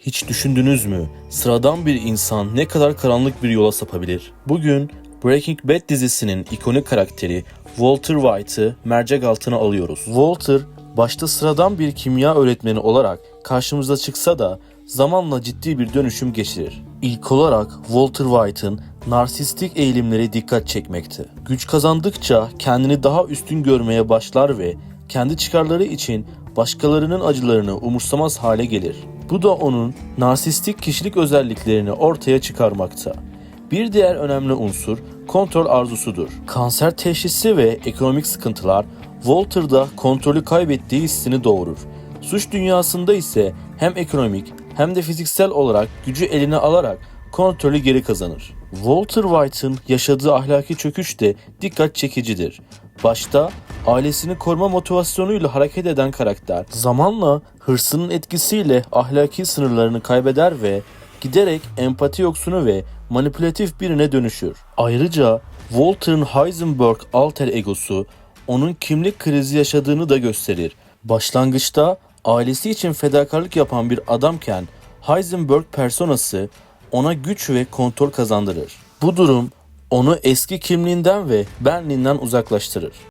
Hiç düşündünüz mü? Sıradan bir insan ne kadar karanlık bir yola sapabilir? Bugün Breaking Bad dizisinin ikonik karakteri Walter White'ı mercek altına alıyoruz. Walter başta sıradan bir kimya öğretmeni olarak karşımıza çıksa da zamanla ciddi bir dönüşüm geçirir. İlk olarak Walter White'ın narsistik eğilimleri dikkat çekmekte. Güç kazandıkça kendini daha üstün görmeye başlar ve kendi çıkarları için başkalarının acılarını umursamaz hale gelir. Bu da onun narsistik kişilik özelliklerini ortaya çıkarmakta. Bir diğer önemli unsur kontrol arzusudur. Kanser teşhisi ve ekonomik sıkıntılar Walter'da kontrolü kaybettiği hissini doğurur. Suç dünyasında ise hem ekonomik hem de fiziksel olarak gücü eline alarak kontrolü geri kazanır. Walter White'ın yaşadığı ahlaki çöküş de dikkat çekicidir. Başta ailesini koruma motivasyonuyla hareket eden karakter zamanla hırsının etkisiyle ahlaki sınırlarını kaybeder ve giderek empati yoksunu ve manipülatif birine dönüşür. Ayrıca Walter'ın Heisenberg alter egosu onun kimlik krizi yaşadığını da gösterir. Başlangıçta ailesi için fedakarlık yapan bir adamken Heisenberg personası ona güç ve kontrol kazandırır. Bu durum onu eski kimliğinden ve benliğinden uzaklaştırır.